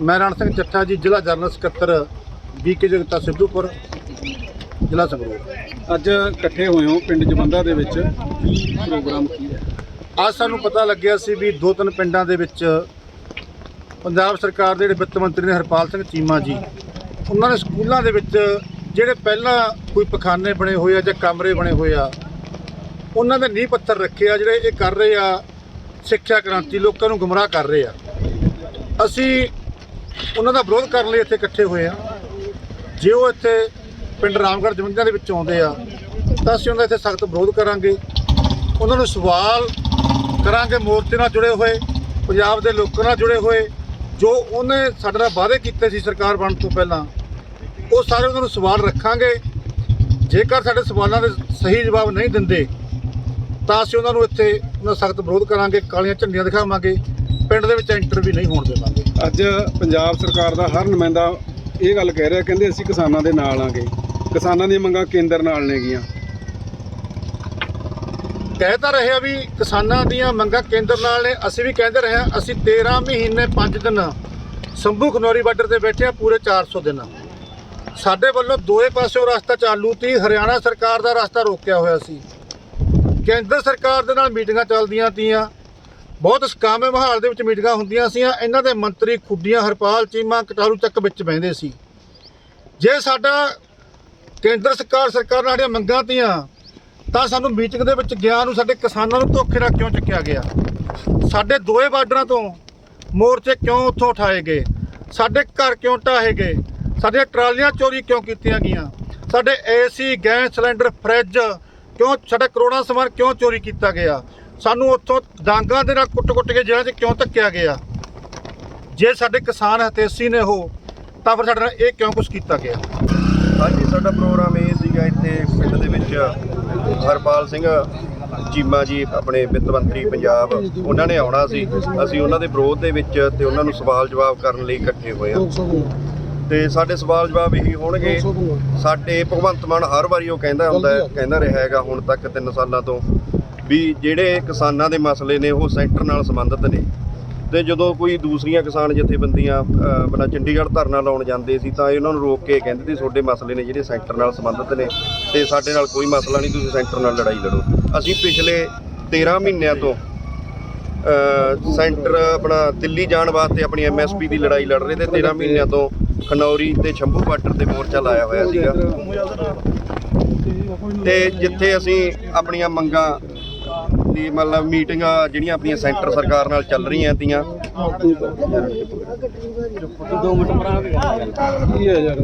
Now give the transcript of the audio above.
ਮੈਂ ਰਣ ਸਿੰਘ ਚੱਠਾ ਜੀ ਜ਼ਿਲ੍ਹਾ ਜਨਰਲ ਸਕੱਤਰ ਬੀਕੇ ਜਗਤਾ ਸਿੱਧੂਪੁਰ ਜ਼ਿਲ੍ਹਾ ਸੰਗਰੂਰ। ਅੱਜ ਇਕੱਠੇ ਹੋਏ ਹੋ ਪਿੰਡ ਜਵੰਦਾ ਦੇ ਵਿੱਚ। ਕੀ ਪ੍ਰੋਗਰਾਮ ਕੀ ਹੈ? ਅੱਜ ਸਾਨੂੰ ਪਤਾ ਲੱਗਿਆ ਸੀ ਵੀ ਦੋ ਤਿੰਨ ਪਿੰਡਾਂ ਦੇ ਵਿੱਚ ਪੰਜਾਬ ਸਰਕਾਰ ਦੇ ਜਿਹੜੇ ਵਿੱਤ ਮੰਤਰੀ ਨੇ ਹਰਪਾਲ ਸਿੰਘ ਚੀਮਾ ਜੀ ਉਹਨਾਂ ਨੇ ਸਕੂਲਾਂ ਦੇ ਵਿੱਚ ਜਿਹੜੇ ਪਹਿਲਾਂ ਕੋਈ ਪਖਾਨੇ ਬਣੇ ਹੋਏ ਆ ਜਾਂ ਕਮਰੇ ਬਣੇ ਹੋਏ ਆ ਉਹਨਾਂ ਦੇ ਨੀਂਹ ਪੱਥਰ ਰੱਖੇ ਆ ਜਿਹੜੇ ਇਹ ਕਰ ਰਹੇ ਆ ਸਿੱਖਿਆ ਕ੍ਰਾਂਤੀ ਲੋਕਾਂ ਨੂੰ ਗੁੰਮਰਾਹ ਕਰ ਰਹੇ ਆ। ਅਸੀਂ ਉਹਨਾਂ ਦਾ ਵਿਰੋਧ ਕਰਨ ਲਈ ਇੱਥੇ ਇਕੱਠੇ ਹੋਏ ਆ। ਜੇ ਉਹ ਇੱਥੇ ਪਿੰਡ ਰਾਮਗੜ੍ਹ ਜਵੰਜਾਂ ਦੇ ਵਿੱਚ ਆਉਂਦੇ ਆ, ਤਾਂ ਅਸੀਂ ਉਹਨਾਂ ਦਾ ਇੱਥੇ ਸਖਤ ਵਿਰੋਧ ਕਰਾਂਗੇ। ਉਹਨਾਂ ਨੂੰ ਸਵਾਲ ਕਰਾਂਗੇ, ਮੋਰਚੇ ਨਾਲ ਜੁੜੇ ਹੋਏ, ਪੰਜਾਬ ਦੇ ਲੋਕਾਂ ਨਾਲ ਜੁੜੇ ਹੋਏ। ਜੋ ਉਹਨੇ ਸਾਡੇ ਨਾਲ ਵਾਅਦੇ ਕੀਤੇ ਸੀ ਸਰਕਾਰ ਬਣਨ ਤੋਂ ਪਹਿਲਾਂ, ਉਹ ਸਾਰੇ ਉਹਨਾਂ ਨੂੰ ਸਵਾਲ ਰੱਖਾਂਗੇ। ਜੇਕਰ ਸਾਡੇ ਸਵਾਲਾਂ ਦੇ ਸਹੀ ਜਵਾਬ ਨਹੀਂ ਦਿੰਦੇ, ਤਾਂ ਅਸੀਂ ਉਹਨਾਂ ਨੂੰ ਇੱਥੇ ਉਹਨਾਂ ਸਖਤ ਵਿਰੋਧ ਕਰਾਂਗੇ, ਕਾਲੀਆਂ ਝੰਡੀਆਂ ਦਿਖਾਵਾਂਗੇ। ਪਿੰਡ ਦੇ ਵਿੱਚ ਐਂਟਰ ਵੀ ਨਹੀਂ ਹੋਣ ਦੇਵਾਂਗੇ। ਅੱਜ ਪੰਜਾਬ ਸਰਕਾਰ ਦਾ ਹਰ ਨੁਮਾਇੰਦਾ ਇਹ ਗੱਲ ਕਹਿ ਰਿਹਾ, ਕਹਿੰਦੇ ਅਸੀਂ ਕਿਸਾਨਾਂ ਦੇ ਨਾਲ ਆਂਗੇ। ਕਿਸਾਨਾਂ ਦੀਆਂ ਮੰਗਾਂ ਕੇਂਦਰ ਨਾਲ ਨੇਗੀਆਂ। ਕਹਿ ਤਾਂ ਰਹੇ ਆ ਵੀ ਕਿਸਾਨਾਂ ਦੀਆਂ ਮੰਗਾਂ ਕੇਂਦਰ ਨਾਲ ਨੇ, ਅਸੀਂ ਵੀ ਕਹਿੰਦੇ ਰਹੇ ਹਾਂ ਅਸੀਂ 13 ਮਹੀਨੇ 5 ਦਿਨ ਸੰਭੂ ਖਨੌਰੀ ਬਾਰਡਰ ਤੇ ਬੈਠੇ ਆ, ਪੂਰੇ 400 ਦਿਨ। ਸਾਡੇ ਵੱਲੋਂ ਦੋਏ ਪਾਸਿਓਂ ਰਸਤਾ ਚਾਲੂ ਤੀ ਹਰਿਆਣਾ ਸਰਕਾਰ ਦਾ ਰਸਤਾ ਰੋਕਿਆ ਹੋਇਆ ਸੀ। ਕੇਂਦਰ ਸਰਕਾਰ ਦੇ ਨਾਲ ਮੀਟਿੰਗਾਂ ਚੱਲਦੀਆਂ ਤੀਆਂ ਬਹੁਤ ਸਕਾਮੇ ਮਹਾਲ ਦੇ ਵਿੱਚ ਮੀਟਿੰਗਾਂ ਹੁੰਦੀਆਂ ਸੀ ਇਹਨਾਂ ਦੇ ਮੰਤਰੀ ਖੁੱਡੀਆਂ ਹਰਪਾਲ ਚੀਮਾ ਕਟਾਰੂ ਚੱਕ ਵਿੱਚ ਬਹਿੰਦੇ ਸੀ। ਜੇ ਸਾਡਾ ਕੇਂਦਰ ਸਰਕਾਰ ਸਰਕਾਰ ਨਾਲ ਸਾਡੀਆਂ ਮੰਗਾਂ ਤੀਆਂ, ਤਾਂ ਸਾਨੂੰ ਮੀਟਿੰਗ ਦੇ ਵਿੱਚ ਗਿਆ ਨੂੰ ਸਾਡੇ ਕਿਸਾਨਾਂ ਨੂੰ ਧੋਖੇ ਨਾਲ ਕਿਉਂ ਚੱਕਿਆ ਗਿਆ? ਸਾਡੇ ਦੋਏ ਬਾਰਡਰਾਂ ਤੋਂ ਮੋਰਚੇ ਕਿਉਂ ਉੱਥੋਂ ਉਠਾਏ ਗਏ? ਸਾਡੇ ਘਰ ਕਿਉਂ ਢਾਹੇ ਗਏ? ਸਾਡੀਆਂ ਟਰਾਲੀਆਂ ਚੋਰੀ ਕਿਉਂ ਕੀਤੀਆਂ ਗਈਆਂ? ਸਾਡੇ ਏਸੀ ਗੈਸ ਸਿਲੰਡਰ, ਫਰਿੱਜ ਕਿਉਂ ਸਾਡਾ ਕਰੋਨਾ ਸਮਾਨ ਕਿਉਂ ਚੋਰੀ ਕੀਤਾ ਗਿਆ? ਸਾਨੂੰ ਉੱਥੋਂ ਡਾਂਗਾਂ ਦੇ ਨਾਲ ਕੁੱਟ-ਕੁੱਟ ਕੇ ਜੇਲ੍ਹਾਂ 'ਚ ਕਿਉਂ ਧੱਕਿਆ ਗਿਆ? ਜੇ ਸਾਡੇ ਕਿਸਾਨ ਹਤੇਸੀ ਨੇ ਉਹ, ਤਾਂ ਫਿਰ ਸਾਡੇ ਨਾਲ ਇਹ ਕਿਉਂ ਕੁਝ ਕੀਤਾ ਗਿਆ? ਹਾਂਜੀ, ਸਾਡਾ ਪ੍ਰੋਗਰਾਮ ਇਹ ਸੀਗਾ ਇੱਥੇ ਪਿੰਡ ਦੇ ਵਿੱਚ, ਹਰਪਾਲ ਸਿੰਘ ਚੀਮਾ ਜੀ, ਆਪਣੇ ਵਿੱਤ ਮੰਤਰੀ ਪੰਜਾਬ, ਉਹਨਾਂ ਨੇ ਆਉਣਾ ਸੀ। ਅਸੀਂ ਉਹਨਾਂ ਦੇ ਵਿਰੋਧ ਦੇ ਵਿੱਚ ਤੇ ਉਹਨਾਂ ਨੂੰ ਸਵਾਲ ਜਵਾਬ ਕਰਨ ਲਈ ਇਕੱਠੇ ਹੋਏ ਹਾਂ। ਤੇ ਸਾਡੇ ਸਵਾਲ ਜਵਾਬ ਇਹੀ ਹੋਣਗੇ। ਸਾਡੇ ਭਗਵੰਤ ਮਾਨ ਹਰ ਵਾਰੀ ਉਹ ਕਹਿੰਦਾ ਹੁੰਦਾ ਕਹਿੰਦਾ ਰਿਹਾ ਹੈਗਾ ਹੁਣ ਤੱਕ 3 ਸਾਲਾਂ ਤੋਂ ਵੀ ਜਿਹੜੇ ਕਿਸਾਨਾਂ ਦੇ ਮਸਲੇ ਨੇ ਉਹ ਸੈਂਟਰ ਨਾਲ ਸੰਬੰਧਿਤ ਨੇ। ਤੇ ਜਦੋਂ ਕੋਈ ਦੂਸਰੀਆਂ ਕਿਸਾਨ ਜਥੇਬੰਦੀਆਂ ਆਪਣਾ ਚੰਡੀਗੜ੍ਹ ਧਰਨਾ ਲਾਉਣ ਜਾਂਦੇ ਸੀ ਤਾਂ ਇਹ ਉਹਨਾਂ ਨੂੰ ਰੋਕ ਕੇ ਕਹਿੰਦੇ ਸੀ ਤੁਹਾਡੇ ਮਸਲੇ ਨੇ ਜਿਹੜੇ ਸੈਂਟਰ ਨਾਲ ਸੰਬੰਧਿਤ ਨੇ ਤੇ ਸਾਡੇ ਨਾਲ ਕੋਈ ਮਸਲਾ ਨਹੀਂ ਤੁਸੀਂ ਸੈਂਟਰ ਨਾਲ ਲੜਾਈ ਲੜੋ। ਅਸੀਂ ਪਿਛਲੇ 13 ਮਹੀਨਿਆਂ ਤੋਂ ਸੈਂਟਰ ਆਪਣਾ ਦਿੱਲੀ ਜਾਣ ਵਾਸਤੇ ਆਪਣੀ ਐਮਐਸਪੀ ਦੀ ਲੜਾਈ ਲੜ ਰਹੇ ਤੇ 13 ਮਹੀਨਿਆਂ ਤੋਂ ਖਨੌਰੀ ਤੇ ਸ਼ੰਭੂ ਬਾਰਡਰ ਤੇ ਮੋਰਚਾ ਲਾਇਆ ਹੋਇਆ ਸੀਗਾ। ਤੇ ਜਿੱਥੇ ਅਸੀਂ ਆਪਣੀਆਂ ਮੰਗਾਂ ਦੀ ਮਤਲਬ ਮੀਟਿੰਗਾਂ ਜਿਹੜੀਆਂ ਆਪਣੀਆਂ ਸੈਂਟਰ ਸਰਕਾਰ ਨਾਲ ਚੱਲ ਰਹੀਆਂ ਤੀਆਂ। ਕੀ ਹੈ। ਯਾਰ